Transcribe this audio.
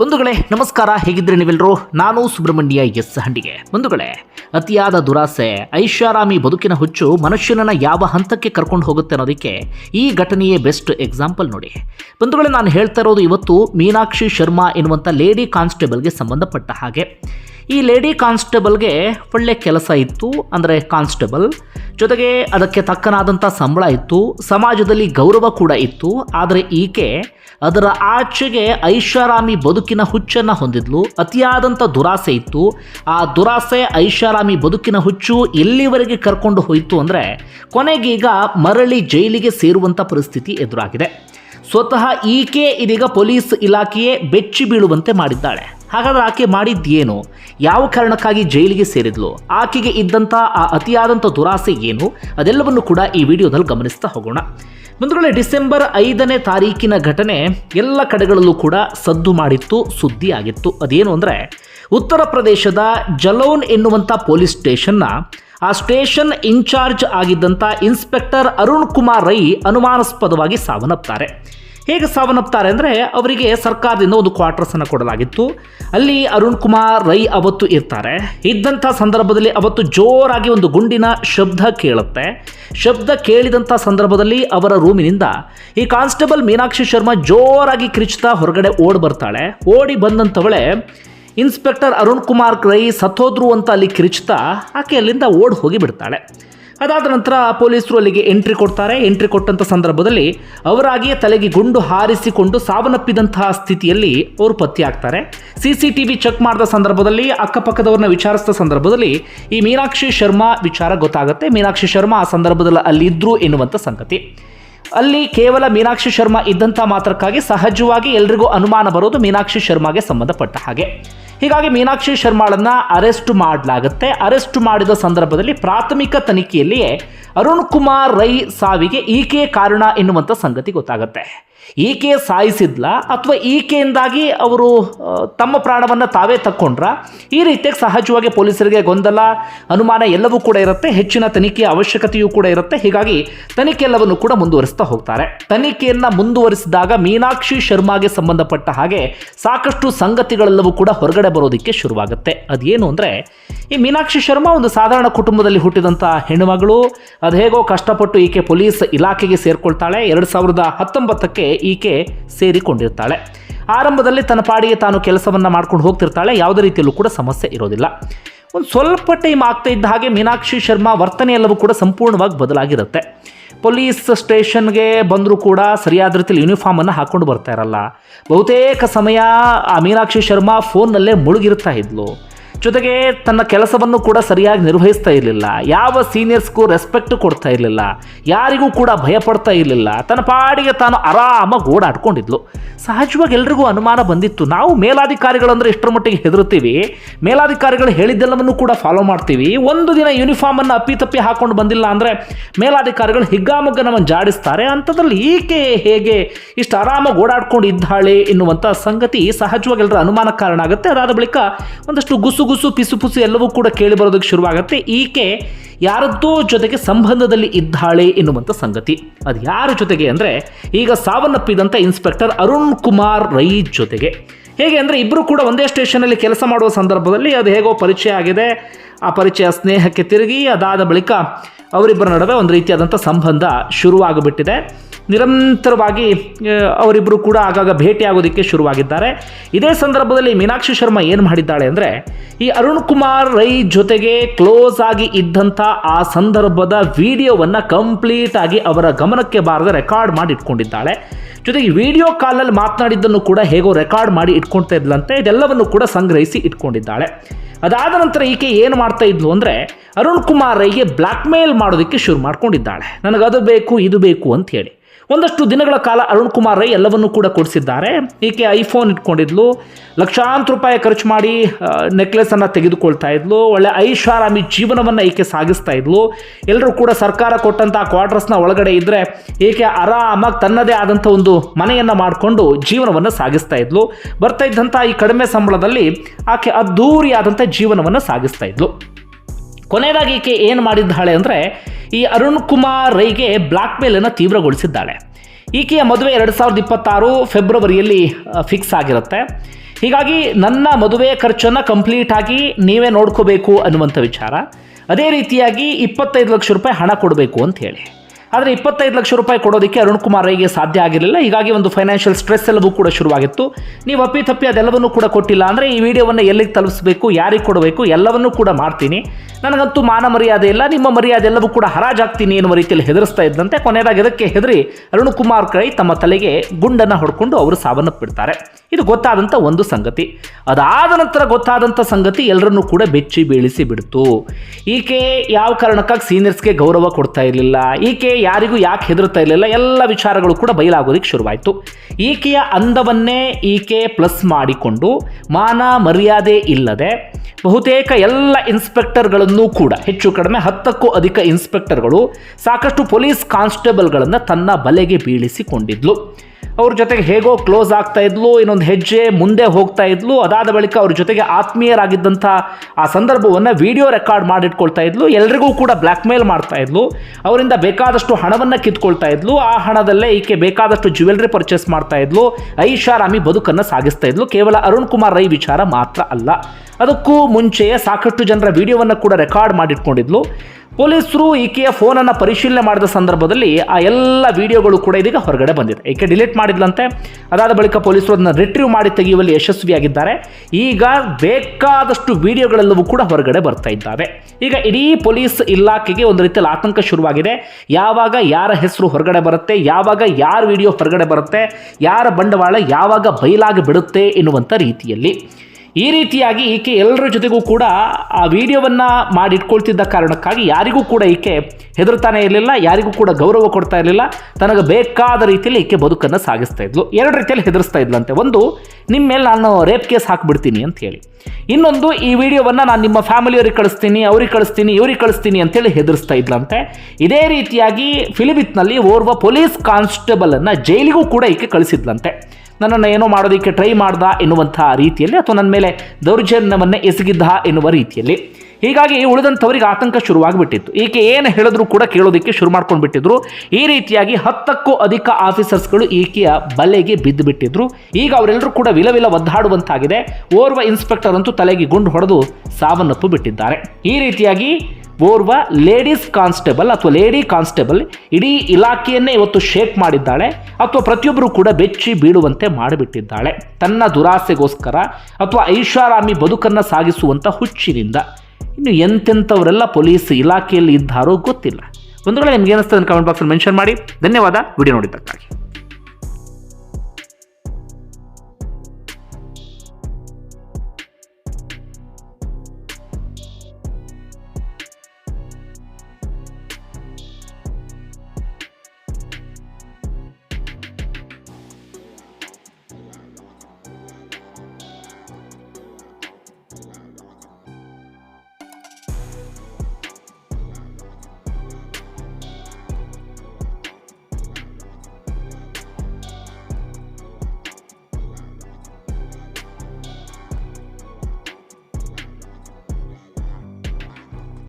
ಬಂಧುಗಳೇ, ನಮಸ್ಕಾರ. ಹೇಗಿದ್ರೆ ನೀವೆಲ್ಲರೂ ನಾನು ಸುಬ್ರಹ್ಮಣ್ಯ ಎಸ್ ಹಂಡಿಗೆ. ಬಂಧುಗಳೇ, ಅತಿಯಾದ ದುರಾಸೆ, ಐಷಾರಾಮಿ ಬದುಕಿನ ಹುಚ್ಚು ಮನುಷ್ಯನನ್ನು ಯಾವ ಹಂತಕ್ಕೆ ಕರ್ಕೊಂಡು ಹೋಗುತ್ತೆ ಅನ್ನೋದಕ್ಕೆ ಈ ಘಟನೆಯೇ ಬೆಸ್ಟ್ ಎಕ್ಸಾಂಪಲ್ ನೋಡಿ. ಬಂಧುಗಳೇ, ನಾನು ಹೇಳ್ತಾ ಇರೋದು ಇವತ್ತು ಮೀನಾಕ್ಷಿ ಶರ್ಮಾ ಎನ್ನುವಂಥ ಲೇಡಿ ಕಾನ್ಸ್ಟೇಬಲ್ಗೆ ಸಂಬಂಧಪಟ್ಟ ಹಾಗೆ. ಈ ಲೇಡಿ ಕಾನ್ಸ್ಟೇಬಲ್ಗೆ ಒಳ್ಳೆ ಕೆಲಸ ಇತ್ತು, ಅಂದರೆ ಕಾನ್ಸ್ಟೇಬಲ್. ಜೊತೆಗೆ ಅದಕ್ಕೆ ತಕ್ಕನಾದಂಥ ಸಂಬಳ ಇತ್ತು, ಸಮಾಜದಲ್ಲಿ ಗೌರವ ಕೂಡ ಇತ್ತು, ಆದರೆ ಈಕೆ ಅದರ ಆಚೆಗೆ ಐಷಾರಾಮಿ ಬದುಕಿನ ಹುಚ್ಚನ್ನು ಹೊಂದಿದ್ಲು. ಅತಿಯಾದಂಥ ದುರಾಸೆ ಇತ್ತು. ಆ ದುರಾಸೆ ಐಷಾರಾಮಿ ಬದುಕಿನ ಹುಚ್ಚು ಎಲ್ಲಿವರೆಗೆ ಕರ್ಕೊಂಡು ಹೋಯಿತು ಅಂದರೆ ಕೊನೆಗೀಗ ಮರಳಿ ಜೈಲಿಗೆ ಸೇರುವಂಥ ಪರಿಸ್ಥಿತಿ ಎದುರಾಗಿದೆ. ಸ್ವತಃ ಈಕೆ ಇದೀಗ ಪೊಲೀಸ್ ಇಲಾಖೆಯೇ ಬೆಚ್ಚಿ ಬೀಳುವಂತೆ ಮಾಡಿದ್ದಾಳೆ. ಹಾಗಾದ್ರೆ ಆಕೆ ಮಾಡಿದ್ದೇನು? ಯಾವ ಕಾರಣಕ್ಕಾಗಿ ಜೈಲಿಗೆ ಸೇರಿದ್ಲು? ಆಕೆಗೆ ಇದ್ದಂಥ ಆ ಅತಿಯಾದಂಥ ದುರಾಸೆ ಏನು? ಅದೆಲ್ಲವನ್ನು ಕೂಡ ಈ ವಿಡಿಯೋದಲ್ಲಿ ಗಮನಿಸ್ತಾ ಹೋಗೋಣ. ಬಂಧುಗಳೇ, ಡಿಸೆಂಬರ್ ಐದನೇ ತಾರೀಕಿನ ಘಟನೆ ಎಲ್ಲ ಕಡೆಗಳಲ್ಲೂ ಕೂಡ ಸದ್ದು ಮಾಡಿತ್ತು, ಸುದ್ದಿ ಆಗಿತ್ತು. ಅದೇನು ಅಂದರೆ, ಉತ್ತರ ಪ್ರದೇಶದ ಜಲೌನ್ ಎನ್ನುವಂಥ ಪೊಲೀಸ್ ಸ್ಟೇಷನ್ನ ಆ ಸ್ಟೇಷನ್ ಇನ್ಚಾರ್ಜ್ ಆಗಿದ್ದಂಥ ಇನ್ಸ್ಪೆಕ್ಟರ್ ಅರುಣ್ ಕುಮಾರ್ ರೈ ಅನುಮಾನಾಸ್ಪದವಾಗಿ ಸಾವನ್ನಪ್ತಾರೆ. ಹೇಗೆ ಸಾವನ್ನಪ್ತಾರೆ ಅಂದರೆ ಅವರಿಗೆ ಸರ್ಕಾರದಿಂದ ಒಂದು ಕ್ವಾರ್ಟರ್ಸನ್ನು ಕೊಡಲಾಗಿತ್ತು. ಅಲ್ಲಿ ಅರುಣ್ ಕುಮಾರ್, ರೈ ಅವತ್ತು ಇರ್ತಾರೆ. ಇದ್ದಂಥ ಸಂದರ್ಭದಲ್ಲಿ ಅವತ್ತು ಜೋರಾಗಿ ಒಂದು ಗುಂಡಿನ ಶಬ್ದ ಕೇಳುತ್ತೆ. ಶಬ್ದ ಕೇಳಿದಂಥ ಸಂದರ್ಭದಲ್ಲಿ ಅವರ ರೂಮಿನಿಂದ ಈ ಕಾನ್ಸ್ಟೇಬಲ್ ಮೀನಾಕ್ಷಿ ಶರ್ಮಾ ಜೋರಾಗಿ ಕಿರಿಚ್ತಾ ಹೊರಗಡೆ ಓಡಿ ಬರ್ತಾಳೆ. ಓಡಿ ಬಂದಂಥವಳೆ ಇನ್ಸ್ಪೆಕ್ಟರ್ ಅರುಣ್ ಕುಮಾರ್, ರೈ ಸತ್ತೋದ್ರು ಅಂತ ಅಲ್ಲಿ ಕಿರಿಚ್ತಾ ಆಕೆ ಅಲ್ಲಿಂದ ಓಡಿ ಹೋಗಿ ಬಿಡ್ತಾಳೆ ಅದಾದ ನಂತರ ಪೊಲೀಸರು ಅಲ್ಲಿಗೆ ಎಂಟ್ರಿ ಕೊಡ್ತಾರೆ. ಎಂಟ್ರಿ ಕೊಟ್ಟಂಥ ಸಂದರ್ಭದಲ್ಲಿ ಅವರಾಗಿಯೇ ತಲೆಗೆ ಗುಂಡು ಹಾರಿಸಿಕೊಂಡು ಸಾವನ್ನಪ್ಪಿದಂತಹ ಸ್ಥಿತಿಯಲ್ಲಿ ಅವರು ಪತ್ತೆಯಾಗ್ತಾರೆ. C C T V check ಮಾಡಿದ ಸಂದರ್ಭದಲ್ಲಿ, ಅಕ್ಕಪಕ್ಕದವ್ರನ್ನ ವಿಚಾರಿಸಿದ ಸಂದರ್ಭದಲ್ಲಿ ಈ ಮೀನಾಕ್ಷಿ ಶರ್ಮಾ ವಿಚಾರ ಗೊತ್ತಾಗುತ್ತೆ. ಮೀನಾಕ್ಷಿ ಶರ್ಮಾ ಆ ಸಂದರ್ಭದಲ್ಲಿ ಅಲ್ಲಿದ್ದರು ಎನ್ನುವಂಥ ಸಂಗತಿ. ಅಲ್ಲಿ ಕೇವಲ ಮೀನಾಕ್ಷಿ ಶರ್ಮಾ ಇದ್ದಂಥ ಮಾತ್ರಕ್ಕಾಗಿ ಸಹಜವಾಗಿ ಎಲ್ರಿಗೂ ಅನುಮಾನ ಬರೋದು ಮೀನಾಕ್ಷಿ ಶರ್ಮಾಗೆ ಸಂಬಂಧಪಟ್ಟ ಹಾಗೆ. ಹೀಗಾಗಿ ಮೀನಾಕ್ಷಿ ಶರ್ಮಾಳನ್ನು ಅರೆಸ್ಟ್ ಮಾಡಲಾಗುತ್ತೆ. ಅರೆಸ್ಟ್ ಮಾಡಿದ ಸಂದರ್ಭದಲ್ಲಿ ಪ್ರಾಥಮಿಕ ತನಿಖೆಯಲ್ಲಿಯೇ ಅರುಣ್ ಕುಮಾರ್ ರೈ ಸಾವಿಗೆ ಈಕೆ ಕಾರಣ ಎನ್ನುವಂಥ ಸಂಗತಿ ಗೊತ್ತಾಗುತ್ತೆ. ಈಕೆ ಸಾಯಿಸಿದ್ಲ ಅಥವಾ ಈಕೆಯಿಂದಾಗಿ ಅವರು ತಮ್ಮ ಪ್ರಾಣವನ್ನು ತಾವೇ ತಕ್ಕೊಂಡ್ರ? ಈ ರೀತಿಯಾಗಿ ಸಹಜವಾಗಿ ಪೊಲೀಸರಿಗೆ ಗೊಂದಲ, ಅನುಮಾನ ಎಲ್ಲವೂ ಕೂಡ ಇರುತ್ತೆ. ಹೆಚ್ಚಿನ ತನಿಖೆಯ ಅವಶ್ಯಕತೆಯೂ ಕೂಡ ಇರುತ್ತೆ. ಹೀಗಾಗಿ ತನಿಖೆ ಎಲ್ಲವನ್ನು ಕೂಡ ಮುಂದುವರಿಸ್ತಾ ಹೋಗ್ತಾರೆ. ತನಿಖೆಯನ್ನು ಮುಂದುವರಿಸಿದಾಗ ಮೀನಾಕ್ಷಿ ಶರ್ಮಾಗೆ ಸಂಬಂಧಪಟ್ಟ ಹಾಗೆ ಸಾಕಷ್ಟು ಸಂಗತಿಗಳೆಲ್ಲವೂ ಕೂಡ ಹೊರಗಡೆ ಬರೋದಕ್ಕೆ ಶುರುವಾಗುತ್ತೆ. ಅದೇನು ಅಂದರೆ, ಈ ಮೀನಾಕ್ಷಿ ಶರ್ಮಾ ಒಂದು ಸಾಧಾರಣ ಕುಟುಂಬದಲ್ಲಿ ಹುಟ್ಟಿದಂಥ ಹೆಣ್ಣುಮಗಳು. ಅದು ಹೇಗೋ ಕಷ್ಟಪಟ್ಟು ಈಕೆ ಪೊಲೀಸ್ ಇಲಾಖೆಗೆ ಸೇರ್ಕೊಳ್ತಾಳೆ. ಎರಡು ಸಾವಿರದ ಹತ್ತೊಂಬತ್ತಕ್ಕೆ ಈಕೆ ಸೇರಿಕೊಂಡಿರ್ತಾಳೆ. ಆರಂಭದಲ್ಲಿ ತನ್ನ ಪಾಡಿಗೆ ತಾನು ಕೆಲಸವನ್ನು ಮಾಡ್ಕೊಂಡು ಹೋಗ್ತಿರ್ತಾಳೆ. ಯಾವುದೇ ರೀತಿಯಲ್ಲೂ ಕೂಡ ಸಮಸ್ಯೆ ಇರೋದಿಲ್ಲ. ಒಂದು ಸ್ವಲ್ಪ ಟೈಮ್ ಆಗ್ತಾ ಇದ್ದ ಹಾಗೆ ಮೀನಾಕ್ಷಿ ಶರ್ಮಾ ವರ್ತನೆ ಎಲ್ಲವೂ ಕೂಡ ಸಂಪೂರ್ಣವಾಗಿ ಬದಲಾಗಿರುತ್ತೆ. ಪೊಲೀಸ್ ಸ್ಟೇಷನ್ಗೆ ಬಂದರೂ ಕೂಡ ಸರಿಯಾದ ರೀತಿಯಲ್ಲಿ ಯೂನಿಫಾರ್ಮನ್ನು ಹಾಕ್ಕೊಂಡು ಬರ್ತಾ ಇರಲ್ಲ. ಬಹುತೇಕ ಸಮಯ ಆ ಮೀನಾಕ್ಷಿ ಶರ್ಮಾ ಫೋನ್ನಲ್ಲೇ ಮುಳುಗಿರ್ತಾ ಇದ್ಲು. ಜೊತೆಗೆ ತನ್ನ ಕೆಲಸವನ್ನು ಕೂಡ ಸರಿಯಾಗಿ ನಿರ್ವಹಿಸ್ತಾ ಇರಲಿಲ್ಲ. ಯಾವ ಸೀನಿಯರ್ಸ್ಗೂ ರೆಸ್ಪೆಕ್ಟ್ ಕೊಡ್ತಾ ಇರಲಿಲ್ಲ. ಯಾರಿಗೂ ಕೂಡ ಭಯಪಡ್ತಾ ಇರಲಿಲ್ಲ. ತನ್ನ ಪಾಡಿಗೆ ತಾನು ಆರಾಮಾಗಿ ಓಡಾಡ್ಕೊಂಡಿದ್ಲು. ಸಹಜವಾಗಿ ಎಲ್ರಿಗೂ ಅನುಮಾನ ಬಂದಿತ್ತು. ನಾವು ಮೇಲಾಧಿಕಾರಿಗಳಂದ್ರೆ ಇಷ್ಟರ ಮಟ್ಟಿಗೆ ಹೆದರುತ್ತೀವಿ? ಮೇಲಾಧಿಕಾರಿಗಳು ಹೇಳಿದ್ದೆಲ್ಲವನ್ನು ಕೂಡ ಫಾಲೋ ಮಾಡ್ತೀವಿ. ಒಂದು ದಿನ ಯೂನಿಫಾರ್ಮನ್ನು ಅಪ್ಪಿತಪ್ಪಿ ಹಾಕೊಂಡು ಬಂದಿಲ್ಲ ಅಂದರೆ ಮೇಲಾಧಿಕಾರಿಗಳು ಹಿಗ್ಗಾಮುಗ್ಗ ನಮ್ಮನ್ನು ಜಾಡಿಸ್ತಾರೆ. ಅಂಥದ್ರಲ್ಲಿ ಈಕೆ ಹೇಗೆ ಇಷ್ಟು ಆರಾಮಾಗಿ ಓಡಾಡ್ಕೊಂಡು ಇದ್ದಾಳೆ ಎನ್ನುವಂಥ ಸಂಗತಿ ಸಹಜವಾಗಿ ಎಲ್ಲರ ಅನುಮಾನ ಕಾರಣ ಆಗುತ್ತೆ. ಅದಾದ ಬಳಿಕ ಒಂದಷ್ಟು ಗುಸು ಗುಸು ಪಿಸು ಪುಸು ಎಲ್ಲವೂ ಕೂಡ ಕೇಳಿ ಬರೋದಕ್ಕೆ ಶುರುವಾಗುತ್ತೆ. ಈಕೆ ಯಾರದ್ದೋ ಜೊತೆಗೆ ಸಂಬಂಧದಲ್ಲಿ ಇದ್ದಾಳೆ ಎನ್ನುವಂಥ ಸಂಗತಿ. ಅದು ಯಾರ ಜೊತೆಗೆ ಅಂದರೆ ಈಗ ಸಾವನ್ನಪ್ಪಿದಂಥ ಇನ್ಸ್ಪೆಕ್ಟರ್ ಅರುಣ್ ಕುಮಾರ್ ರೈ ಜೊತೆಗೆ. ಹೇಗೆ ಅಂದರೆ ಇಬ್ಬರು ಕೂಡ ಒಂದೇ ಸ್ಟೇಷನಲ್ಲಿ ಕೆಲಸ ಮಾಡುವ ಸಂದರ್ಭದಲ್ಲಿ ಅದು ಹೇಗೋ ಪರಿಚಯ ಆಗಿದೆ. ಆ ಪರಿಚಯ ಸ್ನೇಹಕ್ಕೆ ತಿರುಗಿ, ಅದಾದ ಬಳಿಕ ಅವರಿಬ್ಬರ ನಡುವೆ ಒಂದು ರೀತಿಯಾದಂಥ ಸಂಬಂಧ ಶುರುವಾಗಿಬಿಟ್ಟಿದೆ. ನಿರಂತರವಾಗಿ ಅವರಿಬ್ಬರು ಕೂಡ ಆಗಾಗ ಭೇಟಿಯಾಗೋದಕ್ಕೆ ಶುರುವಾಗಿದ್ದಾರೆ. ಇದೇ ಸಂದರ್ಭದಲ್ಲಿ ಮೀನಾಕ್ಷಿ ಶರ್ಮಾ ಏನು ಮಾಡಿದ್ದಾಳೆ ಅಂದರೆ, ಈ ಅರುಣ್ ಕುಮಾರ್ ರೈ ಜೊತೆಗೆ ಕ್ಲೋಸ್ ಆಗಿ ಇದ್ದಂಥ ಆ ಸಂದರ್ಭದ ವಿಡಿಯೋವನ್ನು ಕಂಪ್ಲೀಟ್ ಆಗಿ ಅವರ ಗಮನಕ್ಕೆ ಬಾರದೆ ರೆಕಾರ್ಡ್ ಮಾಡಿ ಇಟ್ಕೊಂಡಿದ್ದಾಳೆ. ಜೊತೆಗೆ ವಿಡಿಯೋ ಕಾಲಲ್ಲಿ ಮಾತನಾಡಿದ್ದನ್ನು ಕೂಡ ಹೇಗೋ ರೆಕಾರ್ಡ್ ಮಾಡಿ ಇಟ್ಕೊಳ್ತಾ ಇದ್ಲಂತೆ, ಇದೆಲ್ಲವನ್ನು ಕೂಡ ಸಂಗ್ರಹಿಸಿ ಇಟ್ಕೊಂಡಿದ್ದಾಳೆ. ಅದಾದ ನಂತರ ಈಕೆ ಏನು ಮಾಡ್ತಾ ಇದ್ಲು ಅಂದರೆ ಅರುಣ್ ಕುಮಾರ್ ರೈಗೆ ಬ್ಲ್ಯಾಕ್ ಮೇಲ್ ಮಾಡೋದಕ್ಕೆ ಶುರು ಮಾಡ್ಕೊಂಡಿದ್ದಾಳೆ. ನನಗದು ಬೇಕು, ಇದು ಬೇಕು ಅಂತ ಹೇಳಿ. ಒಂದಷ್ಟು ದಿನಗಳ ಕಾಲ ಅರುಣ್ ಕುಮಾರ್ ರೈ ಎಲ್ಲವನ್ನೂ ಕೂಡ ಕೊಡಿಸಿದ್ದಾರೆ. ಈಕೆ ಐಫೋನ್ ಇಟ್ಕೊಂಡಿದ್ಲು. ಲಕ್ಷಾಂತರ ರೂಪಾಯಿ ಖರ್ಚು ಮಾಡಿ ನೆಕ್ಲೆಸನ್ನು ತೆಗೆದುಕೊಳ್ತಾ ಇದ್ಲು. ಒಳ್ಳೆ ಐಷಾರಾಮಿ ಜೀವನವನ್ನು ಈಕೆ ಸಾಗಿಸ್ತಾ ಇದ್ಲು. ಎಲ್ಲರೂ ಕೂಡ ಸರ್ಕಾರ ಕೊಟ್ಟಂಥ ಕ್ವಾರ್ಟರ್ಸ್ನ ಒಳಗಡೆ ಇದ್ದರೆ ಈಕೆ ಆರಾಮಾಗಿ ತನ್ನದೇ ಆದಂಥ ಒಂದು ಮನೆಯನ್ನು ಮಾಡಿಕೊಂಡು ಜೀವನವನ್ನು ಸಾಗಿಸ್ತಾ ಇದ್ಲು. ಬರ್ತಾ ಇದ್ದಂಥ ಈ ಕಡಿಮೆ ಸಂಬಳದಲ್ಲಿ ಆಕೆ ಅದ್ಧೂರಿಯಾದಂಥ ಜೀವನವನ್ನು ಸಾಗಿಸ್ತಾ ಇದ್ಲು. ಕೊನೆಯದಾಗಿ ಈಕೆ ಏನು ಮಾಡಿದ್ದಾಳೆ ಅಂದರೆ ಈ ಅರುಣ್ ಕುಮಾರ್ ರೈಗೆ ಬ್ಲ್ಯಾಕ್ ಮೇಲನ್ನು ತೀವ್ರಗೊಳಿಸಿದ್ದಾಳೆ. ಈಕೆಯ ಮದುವೆ ಎರಡು ಸಾವಿರದ ಇಪ್ಪತ್ತಾರು ಫೆಬ್ರವರಿಯಲ್ಲಿ ಫಿಕ್ಸ್ ಆಗಿರುತ್ತೆ. ಹೀಗಾಗಿ ನನ್ನ ಮದುವೆ ಖರ್ಚನ್ನು ಕಂಪ್ಲೀಟ್ ಆಗಿ ನೀವೇ ನೋಡ್ಕೋಬೇಕು ಅನ್ನುವಂಥ ವಿಚಾರ. ಅದೇ ರೀತಿಯಾಗಿ ಇಪ್ಪತ್ತೈದು ಲಕ್ಷ ರೂಪಾಯಿ ಹಣ ಕೊಡಬೇಕು ಅಂತ ಹೇಳಿ. ಆದರೆ ಇಪ್ಪತ್ತೈದು ಲಕ್ಷ ರೂಪಾಯಿ ಕೊಡೋದಕ್ಕೆ ಅರುಣ್ ಕುಮಾರ್ ರೈಗೆ ಸಾಧ್ಯ ಆಗಿರಲಿಲ್ಲ. ಹೀಗಾಗಿ ಒಂದು ಫೈನಾನ್ಷಿಯಲ್ ಸ್ಟ್ರೆಸ್ ಎಲ್ಲವೂ ಕೂಡ ಶುರುವಾಗಿತ್ತು. ನೀವು ಅಪ್ಪಿ ತಪ್ಪಿ ಅದೆಲ್ಲವನ್ನೂ ಕೂಡ ಕೊಟ್ಟಿಲ್ಲ ಅಂದರೆ ಈ ವಿಡಿಯೋವನ್ನು ಎಲ್ಲಿಗೆ ತಲುಪಿಸಬೇಕು, ಯಾರಿಗೆ ಕೊಡಬೇಕು, ಎಲ್ಲವನ್ನೂ ಕೂಡ ಮಾಡ್ತೀನಿ. ನನಗಂತೂ ಮಾನ ಮರ್ಯಾದೆ ಇಲ್ಲ, ನಿಮ್ಮ ಮರ್ಯಾದೆ ಎಲ್ಲವೂ ಕೂಡ ಹರಾಜಾಗ್ತೀನಿ ಎನ್ನುವ ರೀತಿಯಲ್ಲಿ ಹೆದರಿಸ್ತಾ ಇದ್ದಂತೆ ಕೊನೆಯದಾಗಿ ಇದಕ್ಕೆ ಹೆದರಿ ಅರುಣ್ ಕುಮಾರ್ ಕೈ ತಮ್ಮ ತಲೆಗೆ ಗುಂಡನ್ನು ಹೊಡ್ಕೊಂಡು ಅವರು ಸಾವನ್ನಪ್ಪಿಡ್ತಾರೆ ಇದು ಗೊತ್ತಾದಂಥ ಒಂದು ಸಂಗತಿ. ಅದಾದ ನಂತರ ಗೊತ್ತಾದಂಥ ಸಂಗತಿ ಎಲ್ಲರನ್ನೂ ಕೂಡ ಬೆಚ್ಚಿ ಬೀಳಿಸಿ ಬಿಡ್ತು. ಈಕೆ ಯಾವ ಕಾರಣಕ್ಕಾಗಿ ಸೀನಿಯರ್ಸ್ಗೆ ಗೌರವ ಕೊಡ್ತಾ ಇರಲಿಲ್ಲ? ಈಕೆ ಯಾರಿಗೂ ಯಾಕೆ ಹೆದರ್ತಾ ಇರಲಿಲ್ಲ? ಎಲ್ಲ ವಿಚಾರಗಳು ಕೂಡ ಬಯಲಾಗೋದಕ್ಕೆ ಶುರುವಾಯಿತು. ಈಕೆಯ ಅಂದವನ್ನೇ ಈಕೆ ಪ್ಲಸ್ ಮಾಡಿಕೊಂಡು ಮಾನ ಮರ್ಯಾದೆ ಇಲ್ಲದೆ ಬಹುತೇಕ ಎಲ್ಲ ಇನ್ಸ್ಪೆಕ್ಟರ್ಗಳನ್ನು ಕೂಡ, ಹೆಚ್ಚು ಕಡಿಮೆ ಹತ್ತಕ್ಕೂ ಅಧಿಕ ಇನ್ಸ್ಪೆಕ್ಟರ್ಗಳು ಸಾಕಷ್ಟು ಪೊಲೀಸ್ ಕಾನ್ಸ್ಟೇಬಲ್ಗಳನ್ನು ತನ್ನ ಬಲೆಗೆ ಬೀಳಿಸಿಕೊಂಡಿದ್ಲು. ಅವ್ರ ಜೊತೆಗೆ ಹೇಗೋ ಕ್ಲೋಸ್ ಆಗ್ತಾ ಇದ್ಲು, ಇನ್ನೊಂದು ಹೆಜ್ಜೆ ಮುಂದೆ ಹೋಗ್ತಾ ಇದ್ಲು. ಅದಾದ ಬಳಿಕ ಅವ್ರ ಜೊತೆಗೆ ಆತ್ಮೀಯರಾಗಿದ್ದಂಥ ಆ ಸಂದರ್ಭವನ್ನು ವಿಡಿಯೋ ರೆಕಾರ್ಡ್ ಮಾಡಿಟ್ಕೊಳ್ತಾ ಇದ್ಲು. ಎಲ್ರಿಗೂ ಕೂಡ ಬ್ಲ್ಯಾಕ್ ಮೇಲ್ ಮಾಡ್ತಾ ಇದ್ಲು. ಅವರಿಂದ ಬೇಕಾದಷ್ಟು ಹಣವನ್ನು ಕಿತ್ಕೊಳ್ತಾ ಇದ್ಲು. ಆ ಹಣದಲ್ಲೇ ಈಕೆ ಬೇಕಾದಷ್ಟು ಜ್ಯುವೆಲ್ರಿ ಪರ್ಚೇಸ್ ಮಾಡ್ತಾ ಇದ್ಲು. ಐಷಾರಾಮಿ ಬದುಕನ್ನು ಸಾಗಿಸ್ತಾ ಇದ್ಲು. ಕೇವಲ ಅರುಣ್ ಕುಮಾರ್ ರೈ ವಿಚಾರ ಮಾತ್ರ ಅಲ್ಲ. ಅದಕ್ಕೂ ಮುಂಚೆಯೇ ಸಾಕಷ್ಟು ಜನರ ವಿಡಿಯೋವನ್ನು ಕೂಡ ರೆಕಾರ್ಡ್ ಮಾಡಿಟ್ಕೊಂಡಿದ್ಲು. ಪೊಲೀಸರು ಈಕೆಯ ಫೋನನ್ನು ಪರಿಶೀಲನೆ ಮಾಡಿದ ಸಂದರ್ಭದಲ್ಲಿ ಆ ಎಲ್ಲ ವಿಡಿಯೋಗಳು ಕೂಡ ಇದೀಗ ಹೊರಗಡೆ ಬಂದಿದೆ. ಈಕೆ ಡಿಲೀಟ್ ಮಾಡಿದ್ಲಂತೆ. ಅದಾದ ಬಳಿಕ ಪೊಲೀಸರು ಅದನ್ನು ರಿಟ್ರೀವ್ ಮಾಡಿ ತೆಗೆಯುವಲ್ಲಿ ಯಶಸ್ವಿಯಾಗಿದ್ದಾರೆ. ಈಗ ಬೇಕಾದಷ್ಟು ವಿಡಿಯೋಗಳೆಲ್ಲವೂ ಕೂಡ ಹೊರಗಡೆ ಬರ್ತಾ ಇದ್ದಾವೆ. ಈಗ ಇಡೀ ಪೊಲೀಸ್ ಇಲಾಖೆಗೆ ಒಂದು ರೀತಿಯಲ್ಲಿ ಆತಂಕ ಶುರುವಾಗಿದೆ. ಯಾವಾಗ ಯಾರ ಹೆಸರು ಹೊರಗಡೆ ಬರುತ್ತೆ, ಯಾವಾಗ ಯಾರ ವಿಡಿಯೋ ಹೊರಗಡೆ ಬರುತ್ತೆ, ಯಾರ ಬಂಡವಾಳ ಯಾವಾಗ ಬಯಲಾಗಿ ಬಿಡುತ್ತೆ ಎನ್ನುವಂಥ ರೀತಿಯಲ್ಲಿ. ಈ ರೀತಿಯಾಗಿ ಈಕೆ ಎಲ್ಲರ ಜೊತೆಗೂ ಕೂಡ ಆ ವಿಡಿಯೋವನ್ನು ಮಾಡಿಟ್ಕೊಳ್ತಿದ್ದ ಕಾರಣಕ್ಕಾಗಿ ಯಾರಿಗೂ ಕೂಡ ಈಕೆ ಹೆದರ್ತಾನೆ ಇರಲಿಲ್ಲ, ಯಾರಿಗೂ ಕೂಡ ಗೌರವ ಕೊಡ್ತಾ ಇರಲಿಲ್ಲ. ತನಗೆ ಬೇಕಾದ ರೀತಿಯಲ್ಲಿ ಈಕೆ ಬದುಕನ್ನು ಸಾಗಿಸ್ತಾ ಇದ್ಲು. ಎರಡು ರೀತಿಯಲ್ಲಿ ಹೆದರಿಸ್ತಾ ಇದ್ಲಂತೆ. ಒಂದು ನಿಮ್ಮ ಮೇಲೆ ನಾನು ರೇಪ್ ಕೇಸ್ ಹಾಕ್ಬಿಡ್ತೀನಿ ಅಂತ ಹೇಳಿ. ಇನ್ನೊಂದು, ಈ ವಿಡಿಯೋವನ್ನು ನಾನು ನಿಮ್ಮ ಫ್ಯಾಮಿಲಿಯವ್ರಿಗೆ ಕಳಿಸ್ತೀನಿ, ಅವ್ರಿಗೆ ಕಳಿಸ್ತೀನಿ, ಇವ್ರಿಗೆ ಕಳಿಸ್ತೀನಿ ಅಂತೇಳಿ ಹೆದರಿಸ್ತಾ ಇದ್ಲಂತೆ. ಇದೇ ರೀತಿಯಾಗಿ ಫಿಲಿಬಿತ್ನಲ್ಲಿ ಓರ್ವ ಪೊಲೀಸ್ ಕಾನ್ಸ್ಟೇಬಲನ್ನು ಜೈಲಿಗೂ ಕೂಡ ಈಕೆ ಕಳಿಸಿದ್ಲಂತೆ. ನನ್ನನ್ನು ಏನೋ ಮಾಡೋದಕ್ಕೆ ಟ್ರೈ ಮಾಡ್ದ ಎನ್ನುವಂಥ ರೀತಿಯಲ್ಲಿ ಅಥವಾ ನನ್ನ ಮೇಲೆ ದೌರ್ಜನ್ಯವನ್ನೇ ಎಸಗಿದ್ದ ಎನ್ನುವ ರೀತಿಯಲ್ಲಿ. ಹೀಗಾಗಿ ಉಳಿದಂಥವರಿಗೆ ಆತಂಕ ಶುರುವಾಗಿಬಿಟ್ಟಿತ್ತು. ಈಕೆ ಏನು ಹೇಳಿದ್ರು ಕೂಡ ಕೇಳೋದಕ್ಕೆ ಶುರು ಮಾಡ್ಕೊಂಡು ಬಿಟ್ಟಿದ್ರು ಈ ರೀತಿಯಾಗಿ ಹತ್ತಕ್ಕೂ ಅಧಿಕ ಆಫೀಸರ್ಸ್ಗಳು ಈಕೆಯ ಬಲೆಗೆ ಬಿದ್ದು ಬಿಟ್ಟಿದ್ರು ಈಗ ಅವರೆಲ್ಲರೂ ಕೂಡ ವಿಲವಿಲ ಒದ್ದಾಡುವಂತಾಗಿದೆ. ಓರ್ವ ಇನ್ಸ್ಪೆಕ್ಟರ್ ಅಂತೂ ತಲೆಗೆ ಗುಂಡು ಹೊಡೆದು ಸಾವನ್ನಪ್ಪು ಬಿಟ್ಟಿದ್ದಾರೆ ಈ ರೀತಿಯಾಗಿ ಓರ್ವ ಲೇಡೀಸ್ ಕಾನ್ಸ್ಟೇಬಲ್ ಅಥವಾ ಲೇಡಿ ಕಾನ್ಸ್ಟೇಬಲ್ ಇಡೀ ಇಲಾಖೆಯನ್ನೇ ಇವತ್ತು ಶೇಕ್ ಮಾಡಿದ್ದಾಳೆ ಅಥವಾ ಪ್ರತಿಯೊಬ್ಬರು ಕೂಡ ಬೆಚ್ಚಿ ಬೀಳುವಂತೆ ಮಾಡಿಬಿಟ್ಟಿದ್ದಾಳೆ. ತನ್ನ ದುರಾಸೆಗೋಸ್ಕರ ಅಥವಾ ಐಷಾರಾಮಿ ಬದುಕನ್ನು ಸಾಗಿಸುವಂಥ ಹುಚ್ಚಿನಿಂದ. ಇನ್ನು ಎಂತೆಂಥವರೆಲ್ಲ ಪೊಲೀಸ್ ಇಲಾಖೆಯಲ್ಲಿ ಇದ್ದಾರೋ ಗೊತ್ತಿಲ್ಲ. ಒಂದು ವೇಳೆ ನಿಮ್ಗೆ ಏನಿಸ್ತದೆ ಕಮೆಂಟ್ ಬಾಕ್ಸಲ್ಲಿ ಮೆನ್ಷನ್ ಮಾಡಿ. ಧನ್ಯವಾದ. ವಿಡಿಯೋ ನೋಡಿದ್ದಕ್ಕಾಗಿ.